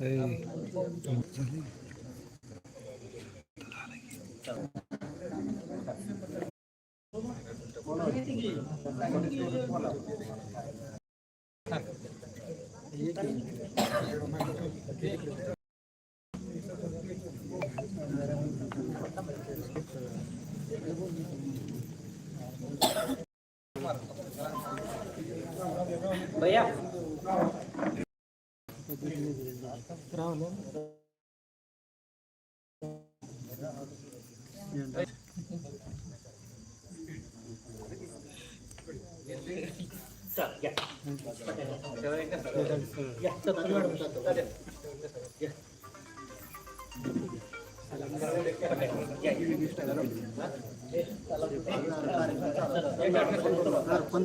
এই या, आपण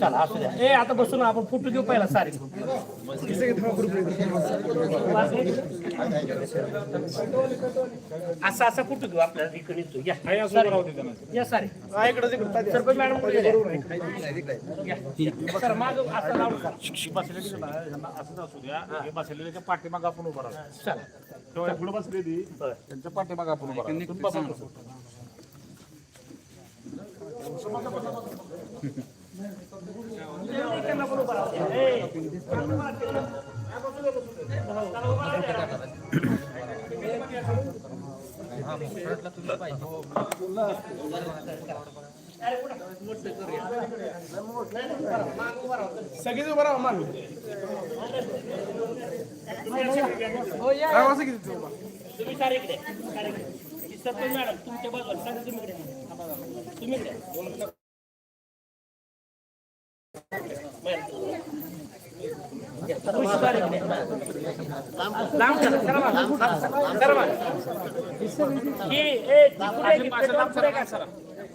चला असू द्या. ए आता बसू ना आपण फोटो घेऊ पहिला सारे. असा असा फोटो घेऊ आपल्याला इकडे येतो या. सारे. या सारे. सरपंच मॅडम. सर माग असं लावून. असंच असू द्या. हे. बसलेल्या पाठीमाग आपण उभा राहतो चला. पुढे बसले ती त्यांच्या पाठीमाग आपण उभा राहतो सगळीच बसा अमान तुम्ही सारे इकडे सारे इकडे. मॅडम तुमच्या बाजूला सांगा तुम्ही इकडे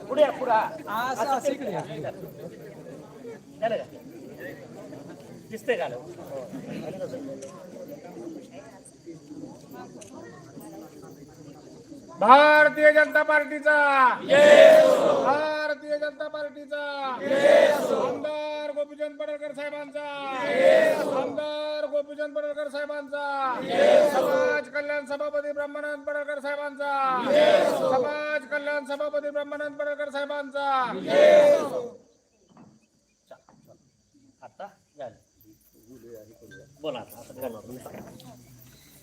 पुढे का? दिसतंय का भारतीय जनता पार्टीचा. भारतीय जनता पार्टीचा. आमदार गोपीचंद पडळकर साहेबांचा. आमदार गोपीचंद पडळकर साहेबांचा. समाज कल्याण सभापती ब्रह्मानंद पडळकर साहेबांचा. समाज कल्याण सभापती ब्रह्मानंद पडळकर साहेबांचा. आता झालं. बोला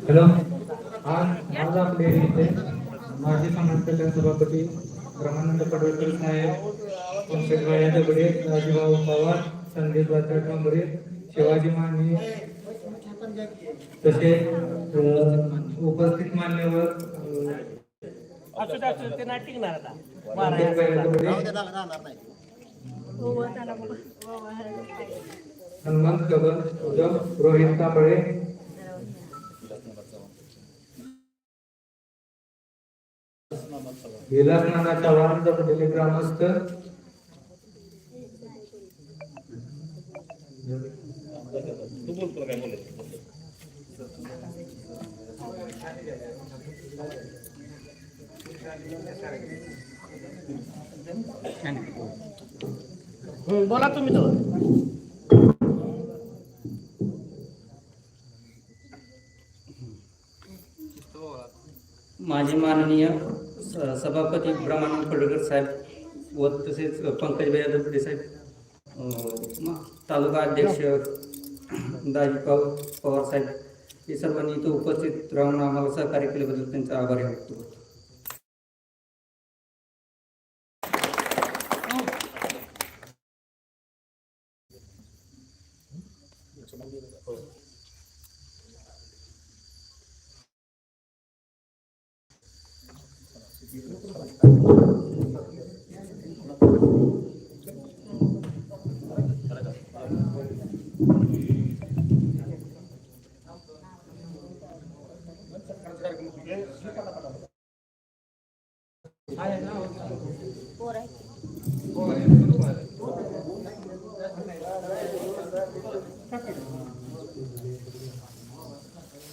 हॅलो. आज आज आपले इथे माजी समाज कल्याण सभापती ब्रह्मानंद पडवळकर साहेब पंकज भाया दगडे राजूभाऊ पवार संदीप दादा कांबळे शिवाजी माने तसेच अ, उपस्थित मान्यवर टिकणार हनुमंत कदम उद्धव रोहित कांबळे. विलास नाना चव्हाण जपलेले ग्रामस्थ. बोला तुम्ही तो माजी माननीय स- सभापती ब्रह्मानंद पडळकर साहेब व तसेच पंकज दबडे साहेब तालुका अध्यक्ष दाजीभाऊ पवार साहेब हे सर्वांनी इथं उपस्थित राहून आम्हाला सहकार्य केल्याबद्दल त्यांचा आभार व्यक्त करतो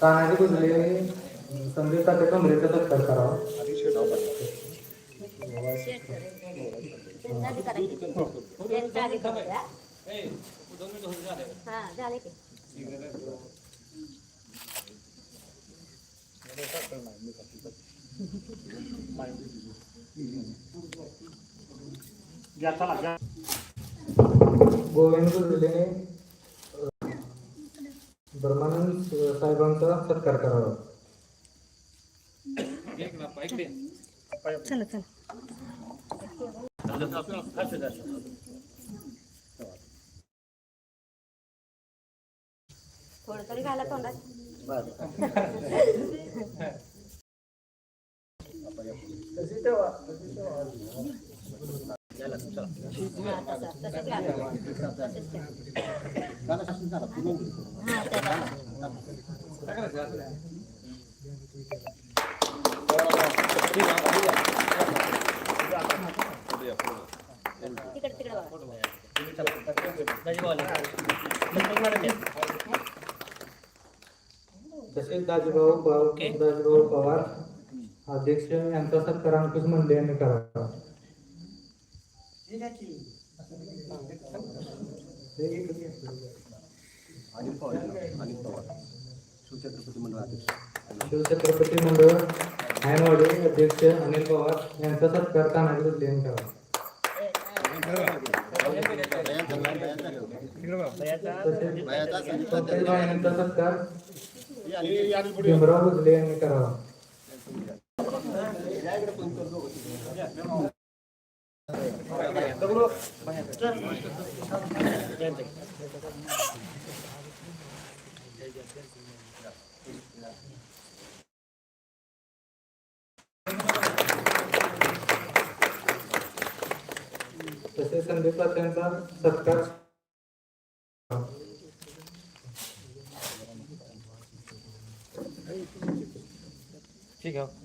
तानाजी गुजले संदीप ताते कमरेचा सत्कार करावा. गोविंद गुजलेने ब्रह्मानंद साहेबांचा सत्कार करावा. चला चला. थोडं तरी घाला तोंडात. हा, तसं- तसंच घाला. तसंच घाला. हा, त्याला. तिकडे तिकडे बघा तसेच दाजीभाऊ दाजीभाऊ पवार अध्यक्ष यांचा सत्कार अंकुश मुंडे यांनी करावा. शिवछत्रपती मंडळ हायनवाडी अध्यक्ष अनिल पवार यांचा सत्कार तानाजी गुजले करावा यांचा सत्कार भीमराव यांनी करावा. तसेच संदीप तात्यांचा सत्कार. ठीक आहे.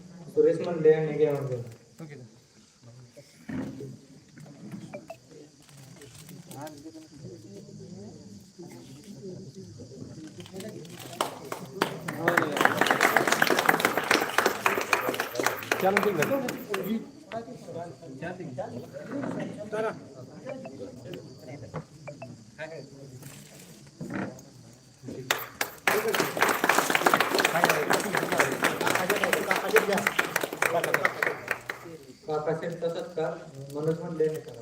सुरेश मंडे यांनी घ्यावा गेला काकाशेंचा सत्कार मनोज मंडे यांनी करा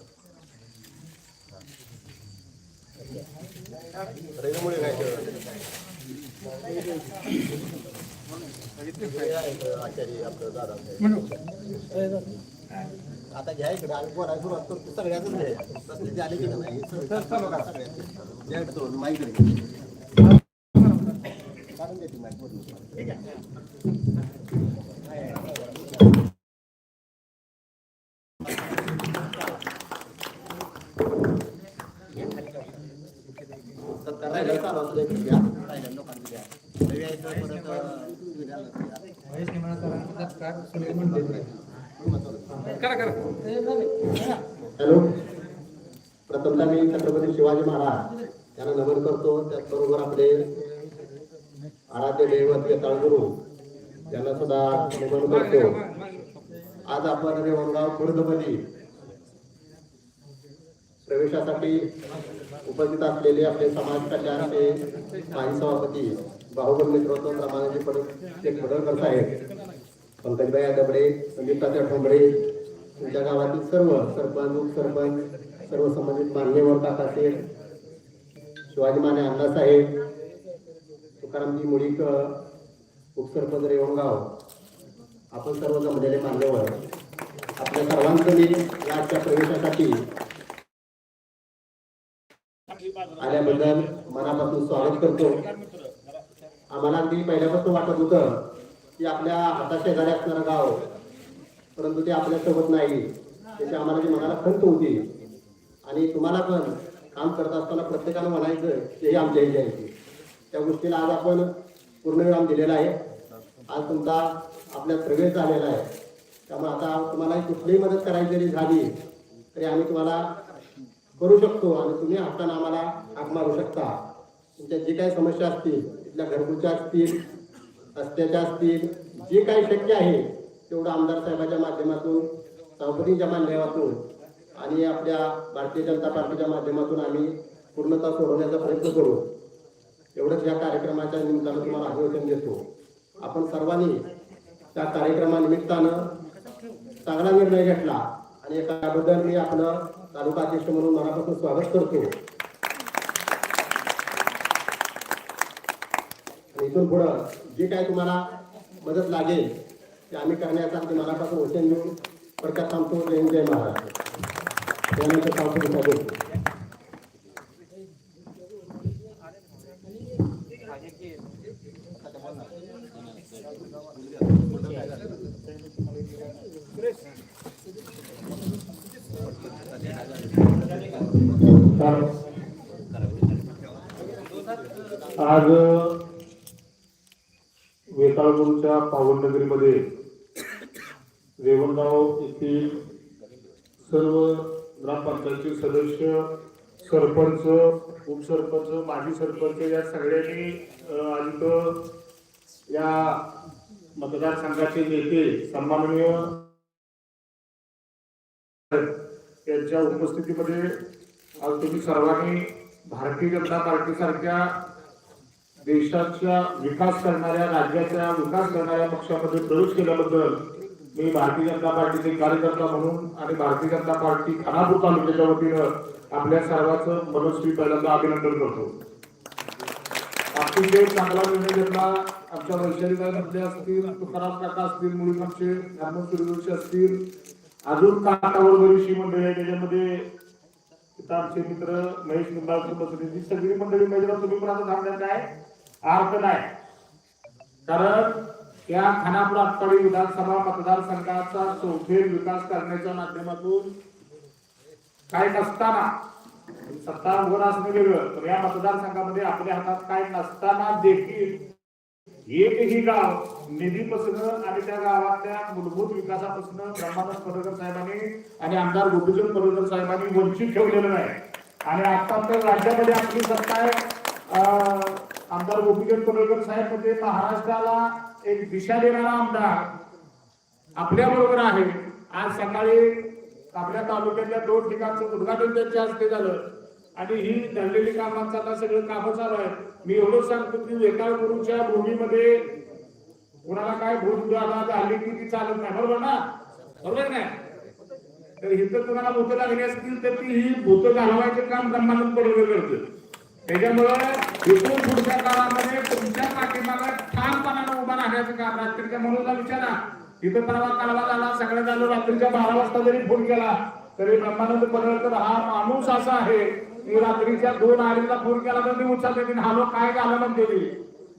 आता घ्या इकडे आम्ही बोलायला सुरुवात करतो सगळ्याच घ्या तसले ते आले की नाही सगळ्यात घ्या इकडे दोन माईक रे. काढून देते माईक वरून. ठीक आहे सत्कार राहिल्यावर चालू असू दे. घ्या. राहिल्यावर लोकांनी घ्या. रवी आहे तर परत, अं, तुम्ही द्याल ना, घ्या. महेश निंबाळकरांचा सत्कार सुनील मंडे हॅलो. प्रथमतः मी छत्रपती शिवाजी महाराज. यांना नमन करतो. त्याचबरोबर आपले आराध्य दैवत वेताळगुरु यांना सुद्धा नमन करतो. आज आपण रेवणगाव खुर्दमध्ये प्रवेशासाठी उपस्थित असलेले आपले समाज कल्याणचे माजी सभापती बाहुबल मित्रोत्सव क्रमांकाचे पड शेख पडळकर साहेब पंकजबाई डबडे संदीप तात्या ठोंबरे तुमच्या गावातील सर्व सरपंच उपसरपंच सर्व संबंधित मान्यवर काकाशेठ शिवाजी माने अण्णासाहेब तुकारामजी मुळीक उपसरपंच रेवणगाव आपण सर्व जमलेले मान्यवर आपल्या सर्वांचं मी आजच्या प्रवेशासाठी आल्याबद्दल मनापासून स्वागत करतो. आम्हाला अगदी पहिल्यापासून वाटत होतं की आपल्या हाताशेजारी असणारं गाव. परंतु ते आपल्यासोबत नाही. त्याची आम्हाला जी मनाला खंत होती. आणि तुम्हाला पण काम करत असताना प्रत्येकाला म्हणायचं तेही आमच्या इथे आहे. त्या गोष्टीला आज आपण पूर्ण विराम दिलेला आहे. आज तुमचा आपल्या प्रवेश झालेला आहे. त्यामुळे आता तुम्हाला कुठलीही मदत करायची जरी झाली तरी आम्ही तुम्हाला करू शकतो आणि तुम्ही असताना आम्हाला हाक मारू शकता. तुमच्या जी काही समस्या असतील तिथल्या घरगुतीच्या असतील रस्त्याच्या असतील जे काही शक्य आहे तेवढं आमदार साहेबाच्या माध्यमातून सभापतींच्या माध्यमातून आणि आपल्या भारतीय जनता पार्टीच्या माध्यमातून आम्ही पूर्णतः सोडवण्याचा प्रयत्न करू. एवढंच या कार्यक्रमाच्या निमित्तानं तुम्हाला अभिवादन देतो. आपण सर्वांनी त्या कार्यक्रमानिमित्तानं चांगला निर्णय घेतला आणि त्याबद्दल मी आपलं तालुका अध्यक्ष म्हणून मनापासून स्वागत करतो आणि इथून पुढं जे काय तुम्हाला मदत लागेल ते आम्ही करण्याचा आमच्या मनापासून वचन देऊन प्रकार थांबतो जय जय महाराज त्यानंतर सांगतो आज वेताळपूरच्या पावननगरीमध्ये रेवणगाव येथील सर्व ग्रामपंचायतचे सदस्य सरपंच उपसरपंच माजी सरपंच या सगळ्यांनी अ, आज या मतदारसंघाचे नेते सन्माननीय यांच्या उपस्थितीमध्ये आज तुम्ही सर्वांनी भारतीय जनता पार्टीसारख्या देशाचा देशाच्या विकास करणाऱ्या राज्याचा विकास करणाऱ्या पक्षामध्ये प्रवेश केल्याबद्दल मी भारतीय जनता पार्टीचे कार्यकर्ता म्हणून आणि भारतीय जनता पार्टी खानापूर तालुक्याच्या वतीनं आपल्या सर्वांचं मनस्वी पहिल्यांदा अभिनंदन करतो. अतिशय चांगला निर्णय घेतला. आमच्या वैशालीबाई मधले असतील तुकाराम काका असतील मुलीकामचे रामन सूर्यवंशी असतील. अजून काकावर बरीचशी मंडळी आहे त्याच्यामध्ये आमचे मित्र महेश निंबाळकर बसले ही सगळी मंडळी म्हणजे तुम्ही पण आता थांबण्यात काय? अर्थ नाही. कारण या खानापूर आटपाडी विधानसभा मतदारसंघाचा चौफेर विकास करण्याच्या माध्यमातून काय नसताना सत्ता उघड असणे वेगळं या मतदारसंघामध्ये आपल्या हातात काय नसताना देखील एकही गाव निधीपासून आणि त्या गावातल्या मूलभूत विकासापासून ब्रह्मानंद पडळकर साहेबांनी आणि आमदार गोपीचंद पडळकर साहेबांनी वंचित ठेवलेलं नाही. आणि आता तर राज्यामध्ये आपली सत्ता आहे अं, आमदार गोपीचंद पडळकर साहेब म्हणजे महाराष्ट्राला एक दिशा देणारा आमदार आपल्या बरोबर आहे. आज सकाळी आपल्या तालुक्यातल्या दोन ठिकाणचं उद्घाटन त्यांच्या हस्ते झालं. आणि ही धरलेली कामांचं आता सगळं कामं चालू आहे मी एवढं सांगतो की वेताळ गुरुच्या भूमीमध्ये कोणाला काय भूत आला झाली की ती चालत नाही. बरोबर ना? बरोबर नाही? तर इथं तुम्हाला भूत लागली असतील तर ती ही भूत घालवायचे काम ब्रह्मानंद पडवलं करतं त्याच्यामुळं इथून पुढच्या काळामध्ये तुमच्या पाठीमागे ठामपणानं उभा राहण्याचं काम रात्रीच्या म्हणून विचारा. इथं परवा कालवा झाला सगळं झालं रात्रीच्या बारा वाजता जरी फोन केला तरी ब्रह्मानंद पडळकर हा माणूस असा आहे. मी रात्रीच्या दोन आडीला फोन केला तर मी उचलते की हालो काय झालं? म्हणते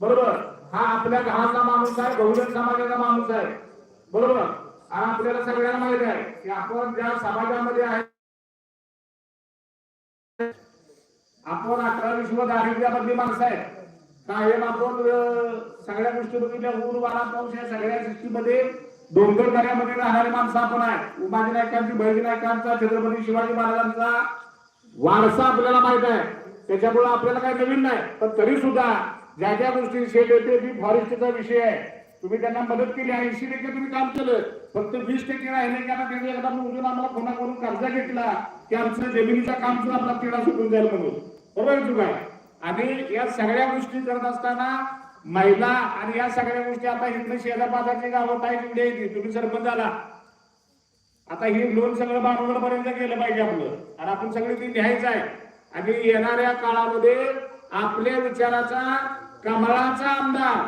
बरोबर? हा आपल्या घराचा माणूस आहे बहुजन समाजाचा माणूस आहे. बरोबर? आणि आपल्याला सगळ्यांना माहिती आहे की आपण ज्या समाजामध्ये आहे आपण अठरा विश्व दारिद्र्यामधली माणसं आहे कायम आपण सगळ्या गोष्टी बघितल्या ऊर वारा पाऊस या सगळ्या गोष्टीमध्ये डोंगर दऱ्यामध्ये राहणारी माणसं आपण आहे उमाजी नायकांची बहिणी नायकांचा छत्रपती शिवाजी महाराजांचा वारसा आपल्याला माहीत आहे. त्याच्यामुळे आपल्याला काही नवीन नाही. पण तरी सुद्धा ज्या ज्या गोष्टी शेत येते ती फॉरेस्टचा विषय आहे. तुम्ही त्यांना मदत केली ऐंशी टक्के तुम्ही काम केलं. फक्त वीस टक्के राहिले की आता त्यांनी एकदा आम्हाला कोणा करून कर्ज घेतला की आमचं जमिनीचा काम सुद्धा आपला तिला सुटून जाईल म्हणून. बरोबर आहे आणि या सगळ्या गोष्टी करत असताना महिला आणि या सगळ्या गोष्टी आता इथलं शेजापाजाची गावं काय द्यायची तुम्ही सरपंच झाला. आता हे लोन सगळं बानवड पर्यंत गेलं पाहिजे आपलं. आणि आपण सगळी ते लिहायचं आहे. आणि येणाऱ्या काळामध्ये आपल्या विचाराचा कमळाचा आमदार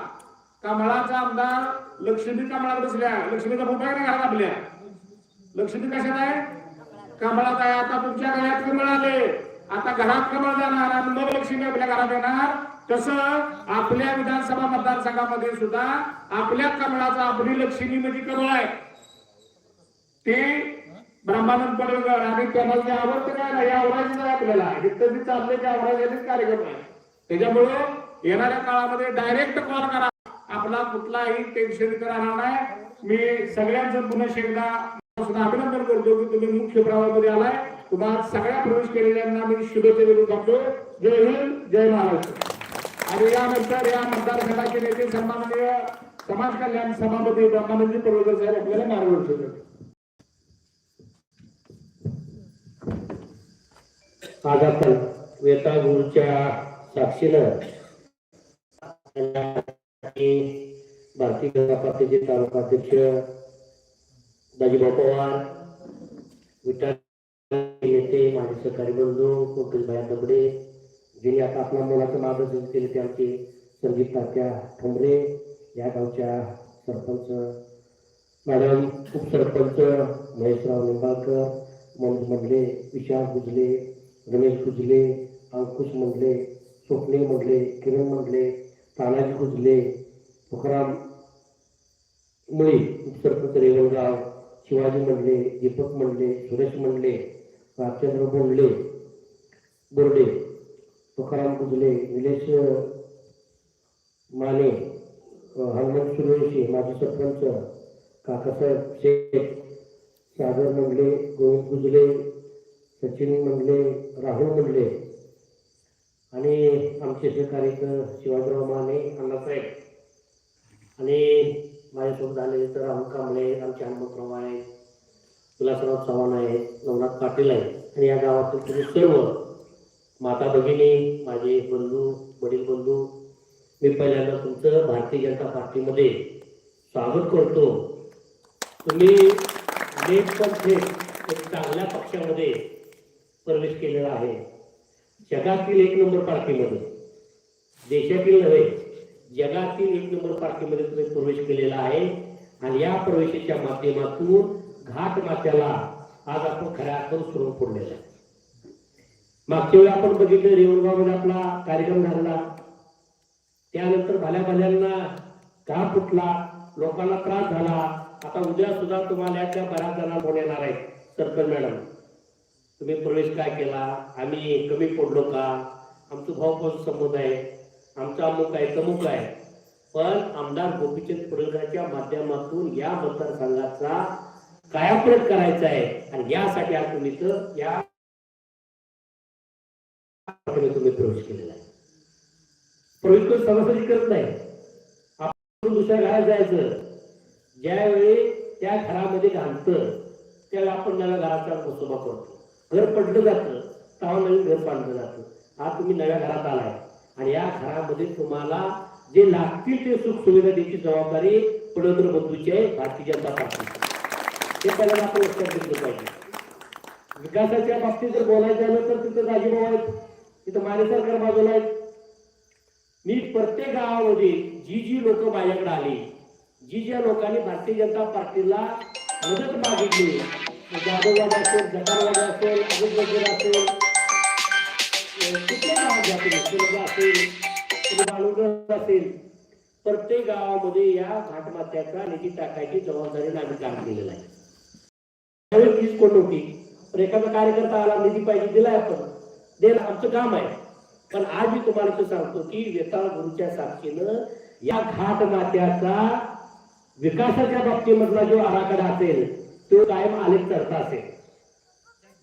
कमळाचा आमदार लक्ष्मी कमळात बसल्या. लक्ष्मीचा फोटो आहे ना घरात आपल्या? लक्ष्मी कशात आहे? कमळात आहे. आता तुमच्या घरात कमळ आले आता घरात कमळ जाणार? आणि लक्ष्मी आपल्या घरात येणार. तसं आपल्या विधानसभा मतदारसंघामध्ये सुद्धा आपल्या कमळाचा आपली लक्ष्मी म्हणजे कमळ आहे. ते ब्रह्मानंद पडळकर आणि त्यांना जे आवडतं काय नाही आवडायचं आहे आपल्याला. इथं जे चाललंय ते आवडायचे कार्यक्रम आहे त्याच्यामुळं येणाऱ्या काळामध्ये डायरेक्ट कॉल करा. आपला कुठलाही टेन्शन राहणार नाही. मी सगळ्यांचं पुन्हा एकदा अभिनंदन करतो की तुम्ही मुख्य प्रवाहामध्ये आलाय. तुम्हाला सगळ्या प्रवेश केलेल्यांना मी शुभेच्छा देऊ टाकतो जय हिंद जय महाराष्ट्र. आणि यानंतर या मतदारसंघाचे नेते सन्माननीय समाज कल्याण सभापती ब्रह्मानंदी पडवकर साहेब आपल्याला मार्गदर्शन करतात आज आपण वेता गुरुच्या साक्षीनं भारतीय जनता पार्टीचे तालुका अध्यक्ष दाजीभाऊ पवार विठ्ठल नेते माझे सहकारी बंधू कोटूल भाई दबडे ज्यांनी आता आपल्या मुलाचं मार्गदर्शन केले ते आमचे संदीप तात्या ठोंबरे या गावच्या सरपंच मॅडम उपसरपंच महेशराव निंबाळकर मनोज मंडले विशाल गुजले रमेश गुजले अंकुश मंडले स्वप्नील मंडले किरण मंडले तानाजी गुजले तुकाराम मुळी उपसरपंच रेवणगाव शिवाजी मंडले दीपक मंडले सुरेश मंडले रामचंद्र बोंडले बोर्डे तुकाराम गुजले निलेश माने हनुमंत सुरेशी माजी सरपंच काकासाहेब शेख सागर मंडले गोविंद गुजले सचिन मंडले राहुल मंडले आणि आमचे सहकार्यक शिवाजीराव माने अण्णासाहेब. आणि माझ्यासोबत आले तर राहुल कांबळे आमचे हनुमंतराव आहेत. विलासराव चव्हाण आहे नवनाथ पाटील आहे. आणि या गावातील तुम्ही सर्व माता भगिनी माझे बंधू वडील बंधू मी पहिल्यांदा तुमचं भारतीय जनता पार्टीमध्ये स्वागत करतो. तुम्ही नेट पण थेट एक चांगल्या पक्षामध्ये प्रवेश केलेला आहे. जगातील एक नंबर पार्टीमध्ये. देशातील नव्हे जगातील एक नंबर पार्टीमध्ये तुम्ही प्रवेश केलेला आहे. आणि या प्रवेशाच्या माध्यमातून घाट मात्याला आज आपण खऱ्या अर्थानं सुरू फोडलेला आहे. मागच्या वेळी आपण बघितलं रेवणगावमध्ये आपला कार्यक्रम झाला त्यानंतर भाल्या भल्यांना का फुटला लोकांना त्रास झाला. आता उद्या सुद्धा तुम्हाला याच्या बऱ्याच जणांना फोन येणार आहे सरपंच मॅडम. तुम्ही प्रवेश काय केला? आम्ही कमी पडलो का? आमचं भाऊ कोण समोर आहे. आमचा अमुक आहे तमुक आहे. पण आमदार गोपीचंद पडळकरांच्या माध्यमातून या मतदारसंघाचा कायापालट करायचा आहे. आणि यासाठी आज तुम्ही या तुम्ही प्रवेश केलेला आहे. प्रवेश करून सभासदी करत नाही. आपण दुसऱ्या घरात जायचं. ज्यावेळी त्या घरामध्ये घालतं त्यावेळी आपण नव्या घराचा मसोबा करतो. घर पडलं जातं तेव्हा नवीन घर बांधलं जातं. आज तुम्ही नव्या घरात आलाय. आणि या घरामध्ये तुम्हाला जे लागतील ते सुख सुविधा द्यायची जबाबदारी पडोत्र बंधूची आहे भारतीय जनता पार्टीची. हे पहिल्यांदा आपण लक्षात घेतलं पाहिजे. विकासाच्या बाबतीत जर बोलायचं झालं तर तिथं राजीभाऊ आहेत तिथं माने सरकार बाजूला आहेत. मी प्रत्येक गावामध्ये जी जी लोक माझ्याकडे आली जी ज्या लोकांनी भारतीय जनता पार्टीला मदत मागितली जाधववाड असेल जटारवाड असेल अजित वगैरे असेल कुठल्या गावात असेल कुठे असेल प्रत्येक गावामध्ये या घाटमात्याचा निधी टाकायची जबाबदारीने आम्ही काम केलेलं आहे. त्यावेळी तीच कोण नव्हती पण एखादा कार्यकर्ता आला निधी पाहिजे दिलाय आपण देणं आमचं काम आहे. पण आज मी तुम्हाला इथं सांगतो की वेताळ गुरुच्या साक्षीनं या घाट मात्याचा विकासाच्या बाबतीमधला जो आराखडा असेल तो कायम आलेख करता असेल.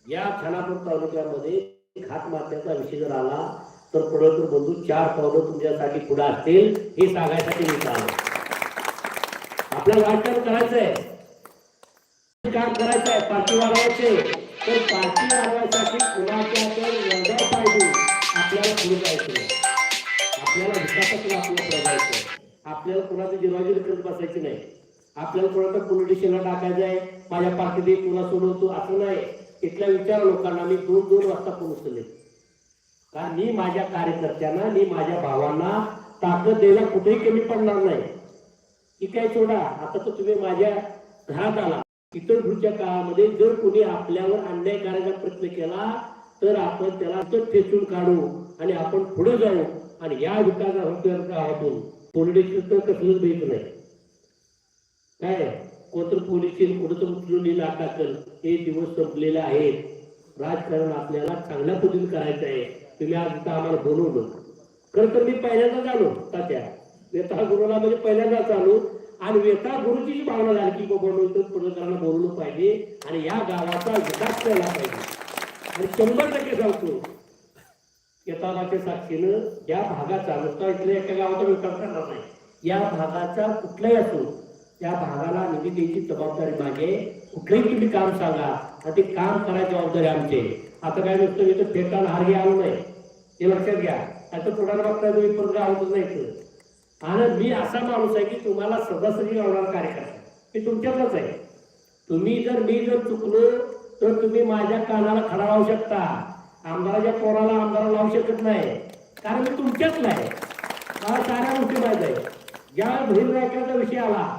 या खानापूर तालुक्यामध्ये घाट मात्याचा विषय जर आला तर पडळकर बंधू चार पावलं तुमच्यासाठी पुढे असतील हे सांगायसाठी मी सांगतो आपल्याला गाणखन करायचं आहे काम करायचं आहे. पार्टी वाढवायचे तर पाठी वाढवायसाठी कुणाच्या तर वेगळा पाहिजे आपल्याला पुढे जायचं आपल्याला विकासातून आपल्याला पुढे जायचं आपल्याला कुणाचं जिरवाजी करत बसायची नाही. आपल्याला कोणाचं पोलिटिशियनला टाकायचं आहे. माझ्या पार्टीत कुणा सोडवतो असं नाही. इथल्या विचार लोकांना मी दोन दोन वाजता पोहोचले कारण मी माझ्या कार्यकर्त्यांना मी माझ्या भावांना ताकद द्यायला कुठेही कमी पडणार नाही. की काय सोडा. आता तर तुम्ही माझ्या घरात आला. इतर पुढच्या काळामध्ये जर कोणी आपल्यावर अन्याय करायचा प्रयत्न केला तर आपण त्याला इथं ठेचून काढू आणि आपण पुढे जाऊ आणि या विकासा गावातून तर कसलंच भेट नाही. काय? कोणतं पोलीस कुठं उचलून टाकल. हे दिवस संपलेले आहेत. राजकारण आपल्याला चांगल्या पद्धतीने करायचं आहे. तुम्ही आज इथं आम्हाला बोलवलं. खरं तर मी पहिल्यांदाच आलो तात्या नेता गुरुला म्हणजे पहिल्यांदाच आलो. आणि वेता गुरुची भावना झाली की गोपाळ इथं बोलवलं पाहिजे आणि या गावाचा विकास केला पाहिजे. आणि शंभर टक्के सांगतो येतानाच्या साक्षीनं या भागाचा नुसता इथल्या एका गावाचा विकास करणार नाही. या भागाचा कुठलाही असो त्या भागाला निधी द्यायची जबाबदारी मागे. कुठलंही तुम्ही काम सांगा आणि ते काम करायची जबाबदारी आमची आता काय नुसतं इथं फेटाला हार आलो नाही. हे लक्षात घ्या. आता पुढाला बघता तुम्ही परत आवडत नाही आणि मी असा माणूस आहे की तुम्हाला सदासरी लावणार कार्यकर्ता. मी तुमच्यातच आहे. तुम्ही जर मी जर चुकलो तर तुम्ही माझ्या कानाला खडा लावू शकता. आमदाराच्या पोराला आमदार लावू शकत नाही. कारण मी तुमच्यातला आहे. मला साऱ्या गोष्टी माहीत आहे ज्या बहिर्वाक्याचा विषय आला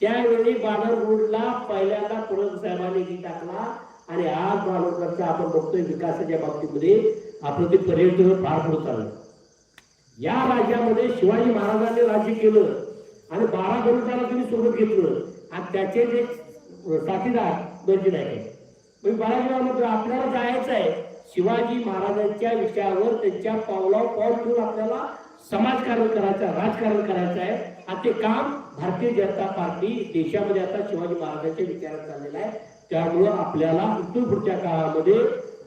त्यावेळी बाणरगुडला पहिल्यांदा पुरंद साहेबांनी निधी टाकला आणि आज बाणरगडचा आपण बघतोय विकासाच्या बाबतीमध्ये आपलं ते पर्यटन फार पुढे चाललं. या राज्यामध्ये शिवाजी महाराजांनी राज्य केलं आणि बारा गरुडाला तुम्ही सोबत घेतलं. आणि त्याचे जे साथीदार दोनशे नाही म्हणजे बाळाजीराव म्हणतो आपल्याला जायचं आहे. शिवाजी महाराजांच्या विषयावर त्यांच्या पावलावर पाऊल ठेवून आपल्याला समाजकारण करायचं राजकारण करायचं आहे. आणि ते काम भारतीय जनता पार्टी देशामध्ये आता शिवाजी महाराजांच्या विचारात चाललेलं आहे. त्यामुळं आपल्याला इथून पुढच्या काळामध्ये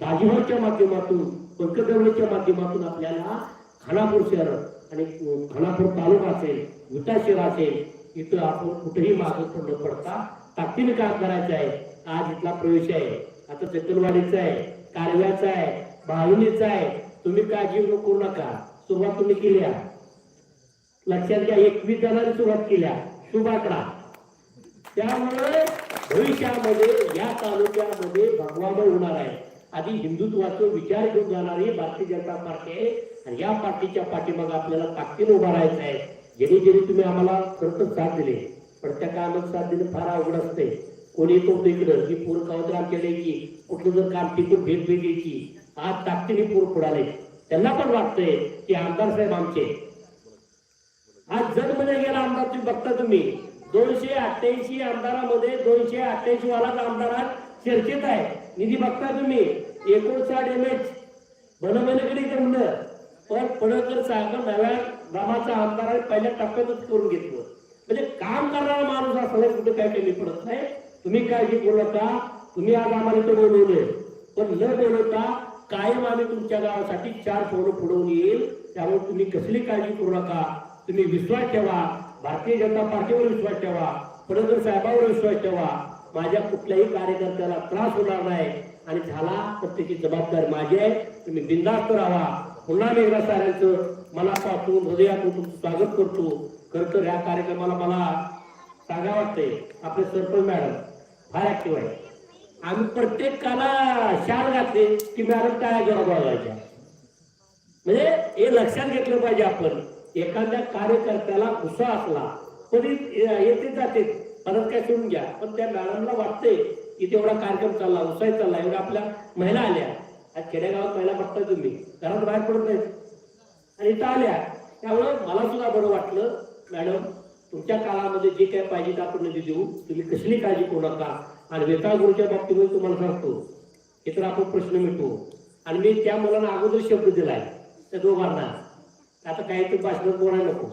दाजीभाऊच्या माध्यमातून पंकजवळीच्या माध्यमातून आपल्याला खानापूर शहर आणि खानापूर तालुका असेल विटा शहर असेल इथं आपण कुठेही मागे न पडता ताकदीने काम करायचं आहे. आज इथला प्रवेश आहे. आता चतुर्वाडीचा आहे कारव्याचा आहे बाळुनीचा आहे. तुम्ही काळजी करू नका. सुरुवात तुम्ही केल्या. लक्षात घ्या एकवीस जणांनी सुरुवात केल्या. शुभ त्यामुळे भविष्यामध्ये या तालुक्यामध्ये भगवान होणार आहे. आधी हिंदुत्वाचा विचार घेऊन जाणारी भारतीय जनता पार्टी आहे. आणि या पार्टीच्या पाठीमागे आपल्याला ताकदीने उभा राहायचं आहे. जेणे जेणे तुम्ही आम्हाला खरं साथ दिले. पण त्या कामात साथ देणं फार अवघड असते कोणी येतो इकडं ही पूर कावतर आमच्या की कुठलं जर काम टिकून भेट भेट द्यायची आज ताकदीने पूर फुडाले त्यांना पण वाटतंय की आमदार साहेब आमचे. आज जगमध्ये गेला आमदार तुम्ही बघता तुम्ही. दोनशे अठ्ठ्याऐंशी आमदारामध्ये दोनशे अठ्ठ्याऐंशी वालाच आमदारात चर्चेत आहे. निधी बघता तुम्ही. एकोणसाठ एम एच बनवण्याकडे जमलं पण पडळकर साहेब नव्या नामाचा आमदार पहिल्या टप्प्यातच करून घेतलं. म्हणजे काम करणारा माणूस असला कुठे काय कमी पडत नाही. तुम्ही काळजी करू नका. तुम्ही आज आम्हाला इथं बोलवलंय. पण न बोलवता कायम आम्ही तुमच्या गावासाठी चार पोरं पुढवून येईल त्यामुळे तुम्ही कसली काळजी करू नका. तुम्ही विश्वास ठेवा. भारतीय जनता पार्टीवर विश्वास ठेवा. फडणवीस साहेबांवर विश्वास ठेवा. माझ्या कुठल्याही कार्यकर्त्याला त्रास होणार नाही आणि झाला तर त्याची जबाबदारी माझी आहे. तुम्ही बिंदास्त राहा. पुन्हा वेगळ्या साऱ्यांचं मनापासून हृदयातून तुमचं स्वागत करतो. खरं तर ह्या कार्यक्रमाला मला सांगा वाटतंय आपले सरपंच मॅडम फार ऍक्टिव्ह आहे आम्ही प्रत्येकाला शाल घातले की मॅडम काय जरा बघायच्या म्हणजे हे लक्षात घेतलं पाहिजे आपण. एखाद्या कार्यकर्त्याला गुस्सा असला तरी येते जाते. परत काय सोडून घ्या. पण त्या मॅडमला वाटते की तेवढा कार्यक्रम चालला उत्साही चालला. एवढ्या आपल्या महिला आल्या. आज खेडेगावात महिला बघताय तुम्ही. घरात बाहेर पडत नाही आणि इथं आल्या. त्यामुळं मला सुद्धा बरं वाटलं मॅडम तुमच्या काळामध्ये जे काय पाहिजे ते आपण निधी देऊ. तुम्ही कसली काळजी करू नका. आणि वेताळ गुरुच्या बाबतीमध्ये तुम्हाला सांगतो हे तर आपण प्रश्न मिटवू आणि मी त्या मुलांना अगोदर शब्द दिलाय त्या दोघांना. आता काही ते भाषण बोलायला नको.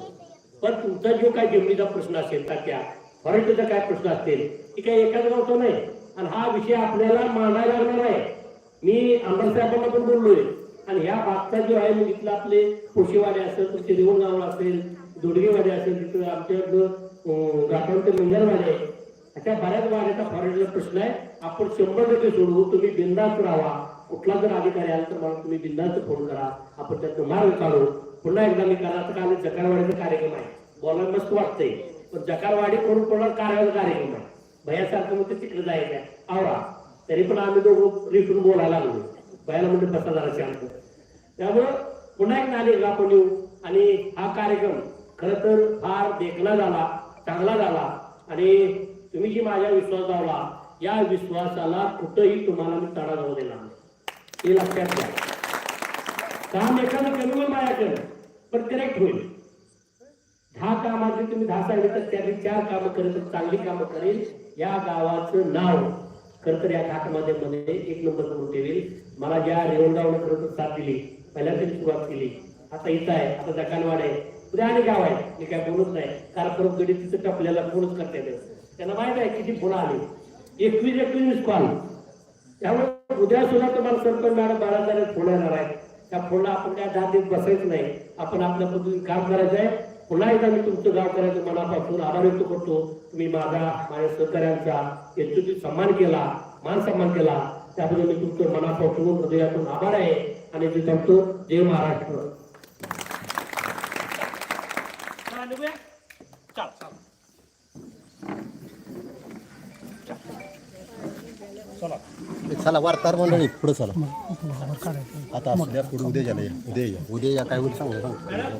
पण तुमचा जो काही जमिनीचा प्रश्न असेल त्या फॉरेस्टचा काय प्रश्न असतील? की काही एकाच गावचा नाही. आणि हा विषय आपल्याला मांडायला लागणार आहे. मी आमदार साहेबांना पण बोललोय. आणि ह्या भागचा जो आहे मग इथलं आपले पोशीवाडे असेल तुमचे देऊळगाव असेल दोडगेवाडे असेल तिथं आमच्याकडं गाठवण अशा बऱ्याच वाड्याचा फॉरेस्टला प्रश्न आहे. आपण शंभर टक्के सोडवू. तुम्ही बिंदास्त राहा. कुठला जर अधिकारी आला तर मला तुम्ही बिंदास्त फोन करा. आपण त्यातनं मार्ग काढू. पुन्हा एकदा मी कर्नाटक आले जकारवाडीचा कार्यक्रम आहे. बोलायला मस्त वाटतंय. जकारवाडी करून कोणाला कार्याचा कार्यक्रम भयासारखं मग तिकडे जायचं आहे. आवरा. तरी पण आम्ही दोघं रिटून बोलायला लागलो. भयाला म्हणजे बसा जरा शांत. त्यामुळं पुन्हा एक नाणे आपण येऊ आणि हा कार्यक्रम खर तर फार देखला झाला चांगला झाला. आणि तुम्ही जी माझ्या विश्वास लावला या विश्वासाला कुठंही तुम्हाला मी तडा जाऊ देणार नाही. हे लक्षात घ्या. काम एखादं कमी होईल माझ्याकडं पण करेक्ट होईल. दहा कामातली तुम्ही दहा सांगितलं तर त्यातली चार कामं करेल तर चांगली कामं करेल. या गावाचं नाव खर तर या घाटमध्ये मध्ये एक नंबर करून ठेवेल. मला ज्या रेवणगावनं खरं तर साथ दिली पहिल्या त्यांनी सुरुवात केली. आता इथं आहे आता जकानवाड आहे. उद्या आणि गाव आहे मी काय बोलत नाही. कारण परत गडी तिथं टपल्याला फोनच करता येतं त्यांना माहीत आहे किती फोन आले. एकवीस एकवीस कॉल त्यामुळे उद्या सुद्धा तुम्हाला सरपंच मॅडम बारा तारीख फोन येणार आहे. त्या फोनला आपण काय दहा दिवस बसायचं नाही. आपण आपल्या पद्धतीने काम करायचं आहे. पुन्हा एकदा मी तुमचं गाव करायचं मनापासून आभार व्यक्त करतो. तुम्ही माझा माझ्या सहकार्यांचा यशस्वी सन्मान केला मान सन्मान केला. त्याबद्दल मी तुमचं मनापासून हृदयातून आभार आहे आणि मी सांगतो जय महाराष्ट्र. चाल चाल. चला. वार्ताहर मंडळी पुढे चला. आता असू द्या पुढे उद्या झालं उद्या या. उद्या या काय होईल सांगू सांग.